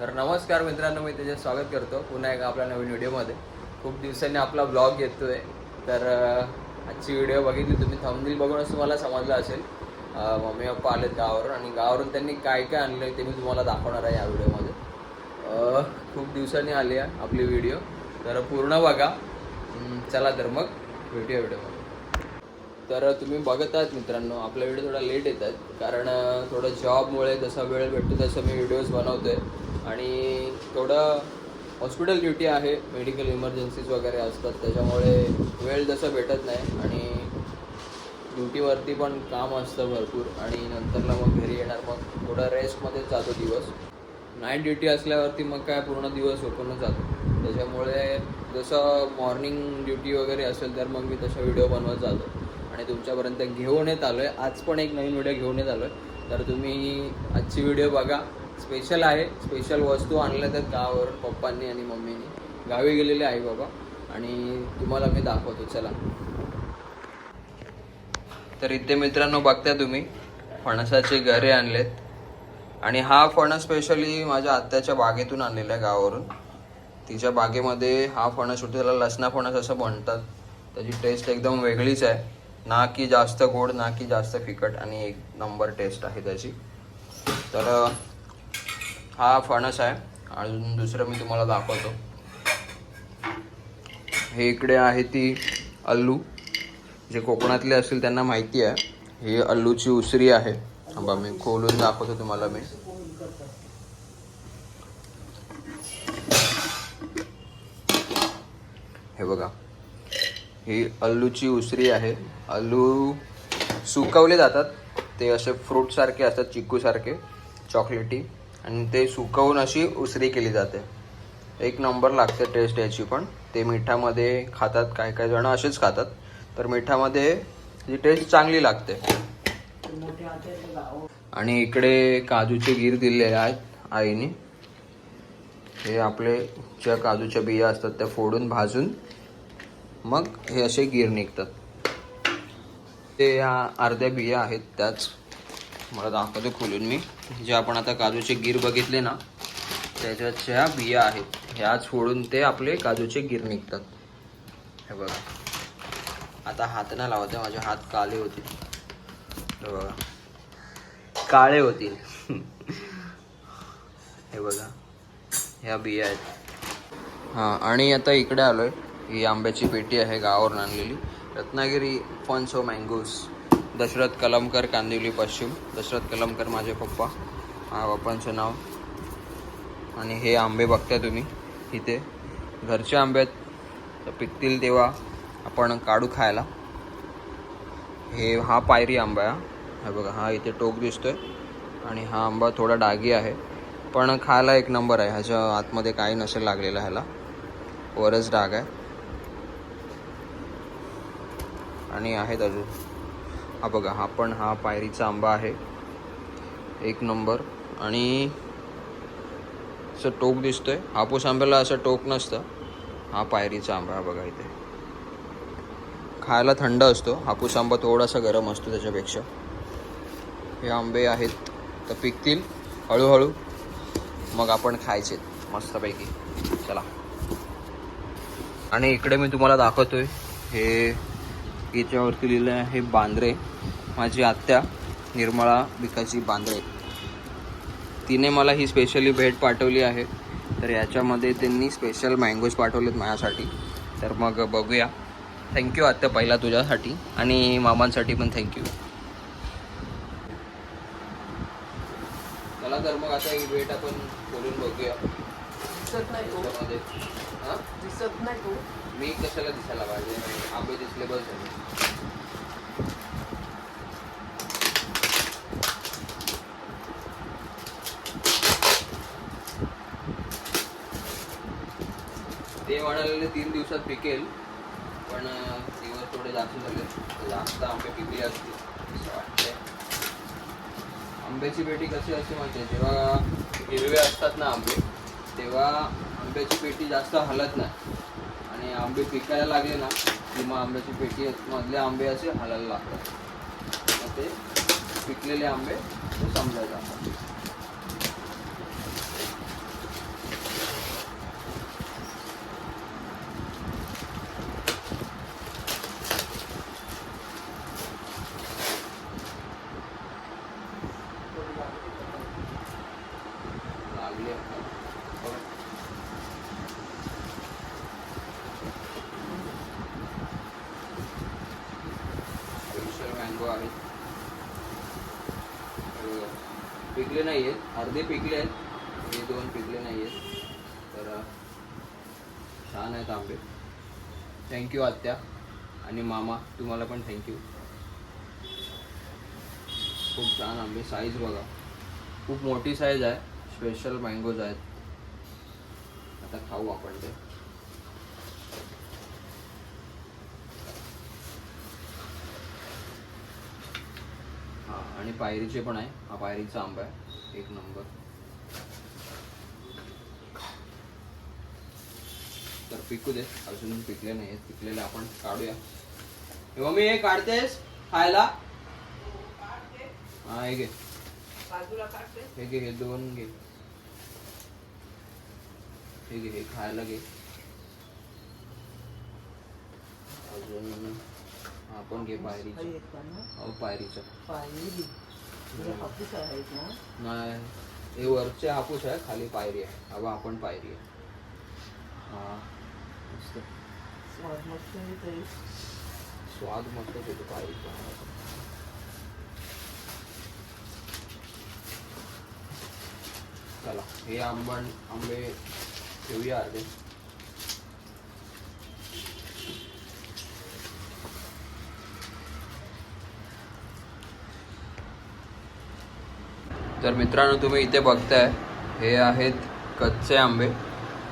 तर नमस्कार मित्रांनो मी त्याचे स्वागत करतो. पुन्हा एका आपल्या नवीन व्हिडिओमध्ये. खूप दिवसांनी आपला ब्लॉग येतोय. तर आजची व्हिडिओ बघितली तुम्ही थंबनेल बघूनच तुम्हाला समजलं असेल. मम्मी पप्पा आलेत गावावरून आणि गावावरून त्यांनी काय काय आणलं आहे ते मी तुम्हाला दाखवणार आहे या व्हिडिओमध्ये. खूप दिवसांनी आली आहे आपली व्हिडिओ. तर पूर्ण बघा. चला तर मग भेटूया व्हिडिओमध्ये तर तुम्ही बघत आहात मित्रांनो आपला व्हिडिओ थोडा लेट येतात कारण थोडं जॉबमुळे जसा वेळ भेटतो तसं मी व्हिडिओज बनवतो आहे आणि थोडं हॉस्पिटल ड्युटी आहे मेडिकल इमर्जन्सीज वगैरे असतात त्याच्यामुळे वेळ जसं भेटत नाही आणि ड्युटीवरती पण काम असतं भरपूर आणि नंतरला मग घरी येणार मग थोडं रेस्टमध्येच जातो दिवस. नाईट ड्युटी असल्यावरती मग काय पूर्ण दिवस झोपूनच जातो. त्याच्यामुळे जसं मॉर्निंग ड्युटी वगैरे असेल तर मग मी तसा व्हिडिओ बनवत जातो. आणि तुमच्यापर्यंत घेऊन येत आलो आहे आज पण एक नवीन व्हिडिओ घेऊन येत आलो आहे तर तुम्ही आजची व्हिडिओ बघा. स्पेशल आहे. स्पेशल वस्तू आणल्या त्यात गावावरून पप्पांनी आणि मम्मीनी गावी गेलेले आई बाबा. आणि तुम्हाला मी दाखवतो. चला. तर इथे मित्रांनो बघता तुम्ही फणसाचे घरे आणलेत. आणि हा फणस स्पेशली माझ्या आत्याच्या बागेतून आणलेला आहे गावावरून. तिच्या बागेमध्ये हा फणस होतो. त्याला लसणा फणस असं म्हणतात. त्याची टेस्ट एकदम वेगळीच आहे. ना की जास्त गोड ना की जास्त फिकट. आणि एक नंबर टेस्ट आहे त्याची. तर हा फणस आहे. अजून दुसरं मी तुम्हाला दाखवतो. हे इकडे आहे ती अल्लू. जे कोकणातले असतील त्यांना माहिती आहे. ही अल्लूची उसरी आहे. बा मी खोलून दाखवतो तुम्हाला मी. हे बघा. ही अल्लूची उसरी आहे. अल्लू सुकवले जातात. ते असे फ्रूट सारखे असतात चिक्कू सारखे चॉकलेटी आणि ते सुकवून अशी उसरी केली जाते. एक नंबर लागते टेस्ट याची पण. ते मिठामध्ये खातात काय काय जण असेच खातात. तर मिठामध्ये जी टेस्ट चांगली लागते. आणि इकडे काजूचे गीर दिलेले आहेत आईने. हे आपले ज्या काजूच्या बिया असतात त्या फोडून भाजून मग हे असे गीर निघतात. ते या अर्ध्या बिया आहेत त्याच मला दाखवतो खोलून मी. जे आपण आता काजूचे गीर बघितले ना त्याच्याच्या बिया आहेत ह्याच फोडून ते आपले काजूचे गीर निघतात. हे बघा. आता हात नाही लावते माझे हात काळे होतील. हे बघा. काळे होतील. हे बघा. ह्या बिया आहेत. हां आणि आता इकडे आलो आहे ही आंब्याची पेटी आहे गावावरून आणलेली. Ratnagiri alphonso mangoes. Dasharath Kalamkar Kandivali पश्चिम. दशरथ कलमकर माझे पप्पा. हा पप्पांचं नाव. आणि हे आंबे बघताय तुम्ही. इथे घरचे आंबे आहेत. तर पिकतील तेव्हा आपण काढू खायला. हे हा पायरी आंबा आहे हा. हे बघा हा इथे टोक दिसतोय. आणि हा आंबा थोडा डागी आहे. पण खायला एक नंबर आहे. ह्याच्या आतमध्ये काही नसेल लागलेलं ह्याला. वरच डाग आहे. आणि आहेत अजून. हा बघा हा पण हा पायरीचा आंबा आहे. एक नंबर. आणि असं टोक दिसतोय. हापूस आंब्याला असं टोक नसतं. हा पायरीचा आंबा हा बघा इथे. खायला थंड असतो. हापूस आंबा थोडासा गरम असतो त्याच्यापेक्षा. हे आंबे आहेत. तर पिकतील हळूहळू. मग आपण खायचे. मस्तपैकी. चला. आणि इकडे मी तुम्हाला दाखवतोय. हे याच्यावरती लिहिलं आहे बांद्रे. माझी आत्या निर्मळा विकाची बांद्रे. तिने मला ही स्पेशली भेट पाठवली आहे. तर याच्यामध्ये त्यांनी स्पेशल मँगोज पाठवलेत माझ्यासाठी. तर मग बघूया. थँक्यू आत्या पहिला तुझ्यासाठी आणि मामांसाठी पण थँक्यू चला तर मग आता ही भेट आपण बोलून बघूया. दिसत नाही तो. दिसत नाही तो. मी कशाला दिसायला पाहिजे? आंबे दिसले बस. ते म्हणाले तीन दिवसात पिकेल पण दिवस थोडे जास्त झाले. जास्त आंबे पिकले असतील आंब्याची पेटी कशी असते माहिती जेव्हा हिरवे असतात ना आंबे तेव्हा आंब्याची पेटी जास्त हलत नाही. आणि आंबे पिकायला लागले ना की मग आंब्याची पेटी मधले आंबे असे हलायला लागतात. मग ते पिकलेले आंबे ते समजायचे आपण लागली आहे. बघा. स्पेशल मँगो आहेत हे बघा. पिकले नाही आहेत अर्धे पिकले आहेत. हे दोन पिकले नाही आहेत तर छान आहेत आंबे थँक्यू आत्या आणि मामा. तुम्हाला पण थँक्यू खूप छान आंबे. साईज बघा. खूप मोठी साईज आहे. स्पेशल मँगोज आहेत. आता खाऊ आपण ते. हा आणि पायरीचे पण आहे. हा पायरीचा आंबा आहे. एक नंबर. तर पिकू दे अजून पिकले नाही पिकलेले आपण काढूया. हे मम्मी हे काढतेस खायला? हा हे घे. हे घे हे दोन घे. हे घे हे खायला घे. अजून आपण घे पायरीचं. काही आहेत का ना अहो पायरीचं. पायरी. हापूस आहेत ना? नाही हे वरचे हापूस आहे खाली पायरी आहे. अबा आपण पायरी आहे. हा मस्त. स्वाद मस्त आहे तरी स्वाद येतो पायरीचा चला हे आंबण आंबे ठेवूया अर्धे तर मित्रांनो तुम्ही इथे बघताय हे आहेत कच्चे आंबे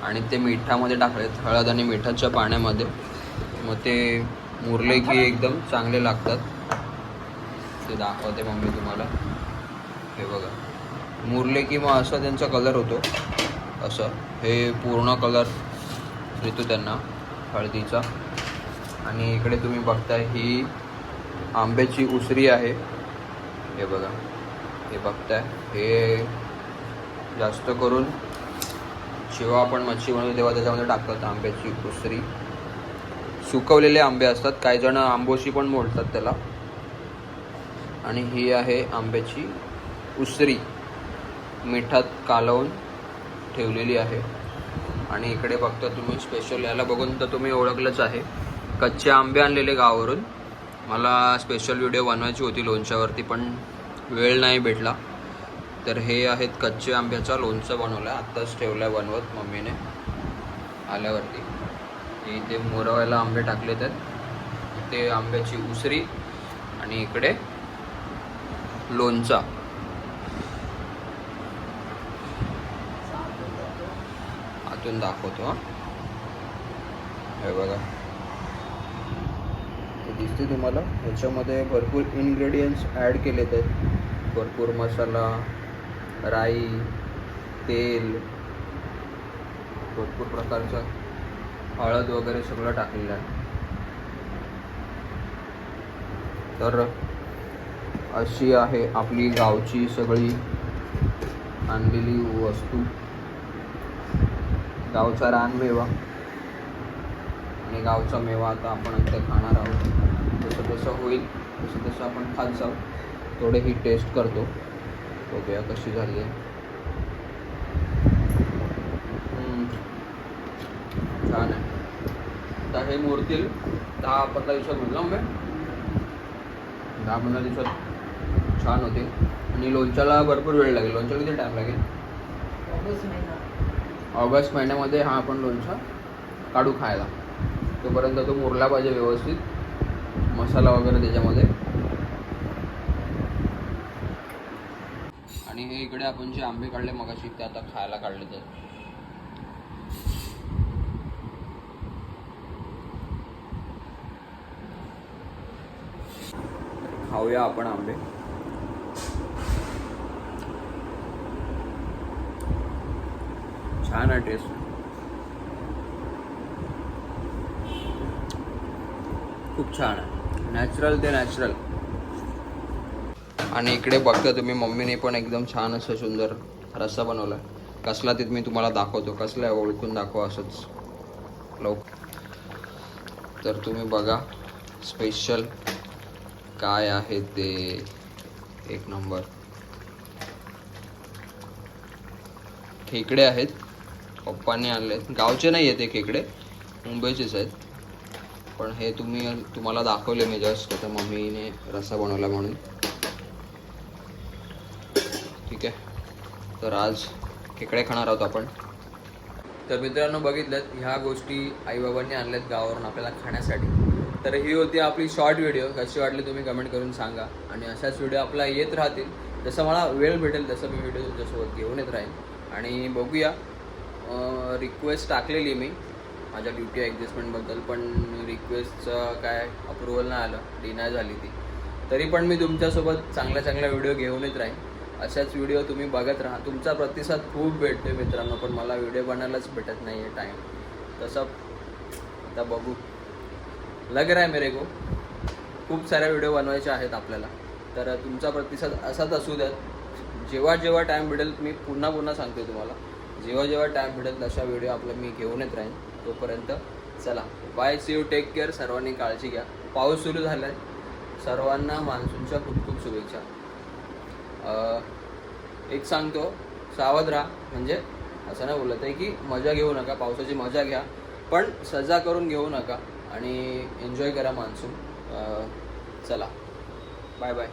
आणि ते मिठामध्ये टाकलेत हळद आणि मिठाच्या पाण्यामध्ये. मग ते मुरले की एकदम चांगले लागतात. ते दाखवते मम्मी तुम्हाला. हे बघा. मुरले की मग असा त्यांचा कलर होतो. असं. हे पूर्ण कलर देतो त्यांना हळदीचा. आणि इकडे तुम्ही बघताय ही आंब्याची उसरी आहे. हे बघा. हे बघताय. हे जास्त करून जेव्हा आपण मच्छी बनवतो तेव्हा त्याच्यामध्ये टाकतात आंब्याची उसरी. सुकवलेले आंबे असतात. काही जण आंबोशी पण मोडतात त्याला. आणि ही आहे आंब्याची उसरी. मिठात कालवून ठेवलेली आहे. आणि इकडे बघता तुम्ही स्पेशल याला बघून तर तुम्ही ओळखलंच आहे. कच्चे आंबे आणलेले गावावरून. मला स्पेशल व्हिडिओ बनवायची होती लोणच्यावरती पण वेळ नाही भेटला. तर हे आहेत कच्चे आंब्याचा लोणचं बनवलं आहे आत्ताच ठेवलं आहे बनवत मम्मीने आल्यावरती. इथे मोरवायला आंबे टाकले आहेत. ते आंब्याची उसरी आणि इकडे लोणचा. आतून दाखवतो हे. बघा. दिसते तुम्हाला. ह्याच्यामध्ये भरपूर इन्ग्रेडियंट्स ॲड केलेत आहेत. भरपूर मसाला राई तेल भरपूर प्रकारचं हळद वगैरे सगळं टाकलेलं आहे. तर अशी आहे आपली गावची सगळी आणलेली वस्तू. गावचा रानमेवा आणि गावचा मेवा आता आपण इथे खाणार आहोत. जसं जसं होईल तसं तसं आपण खात जाऊ. थोडे ही टेस्ट करतो. बघूया कशी झाली आहे. छान आहे. आता हे मोडतील दहा पंधरा दिवसात ना आंबे दहा पंधरा दिवसात छान होतील आणि लोणच्याला भरपूर वेळ लागेल. लोणच्याला किती टाईम लागेल? ऑगस्ट महिन्यामध्ये हा आपण लोणचा काढू खायला. तोपर्यंत तो मुरला पाहिजे व्यवस्थित. मसाला वगैरे त्याच्यामध्ये. आणि हे इकडे आपण जे आंबे काढले मगाशी ते आता खायला काढले तर खाऊया आपण आंबे. छान आहे टेस्ट खूप छान आहे. नॅचरल ते नॅचरल आणि इकडे बघता तुम्ही मम्मीने पण एकदम छान असं सुंदर रस्सा बनवला कसला तिथं मी तुम्हाला दाखवतो कसला आहे ओळखून दाखवा असंच. लवकर. तर तुम्ही बघा स्पेशल काय आहे ते. एक नंबर खेकडे आहेत. पप्पांनी आणले आहेत गावचे नाही आहेत हे खेकडे मुंबईचेच आहेत. पण हे तुम्ही तुम्हाला दाखवले मी जस्ट आता मम्मीने रस्सा बनवला म्हणून. ठीक आहे. तर आज खेकडे खाणार आहोत आपण. तर मित्रांनो बघितलं ह्या गोष्टी आईबाबांनी आणल्यात गावावरून आपल्याला खाण्यासाठी. तर ही होती आपली शॉर्ट व्हिडिओ कशी वाटली तुम्ही कमेंट करून सांगा. आणि अशाच व्हिडिओ आपला येत राहतील. जसं मला वेळ भेटेल तसं मी व्हिडिओ तुमच्यासोबत घेऊन येत राहीन. आणि बघूया. रिक्वेस्ट टाकलेली मी. माझ्या ड्युटी ॲडजस्टमेंटबद्दल पण रिक्वेस्टचं काय अप्रुव्हल नाही आलं. डिनाय झाली ती. तरी पण मी तुमच्यासोबत चांगल्या चांगल्या व्हिडिओ घेऊन येत राहीन. अशाच व्हिडिओ तुम्ही बघत राहा. तुमचा प्रतिसाद खूप भेटतो मित्रांनो पण मला व्हिडिओ बनायलाच भेटत नाही आहे टाईम तसं आता बघू. लग रहा है मेरे को. खूप साऱ्या व्हिडिओ बनवायचे आहेत आपल्याला. तर तुमचा प्रतिसाद असाच असू द्यात. जेव्हा जेव्हा टाईम भेटेल मी पुन्हा पुन्हा सांगतो तुम्हाला. जेव्हा जेव्हा टाईम भेटेल तशा व्हिडिओ आपला मी घेऊन येत राहीन. तोपर्यंत चला. Bye see you take care सर्वांनी काळजी घ्या. पाऊस सुरू झाला आहे सर्वांना मान्सूनच्या खूप खूप शुभेच्छा. एक सांगतो सावध राहा. म्हणजे असं नाही बोलत आहे की मजा घेऊ नका पावसाची मजा घ्या पण सजा करून घेऊ नका आणि एन्जॉय करा मान्सून. चला. Bye bye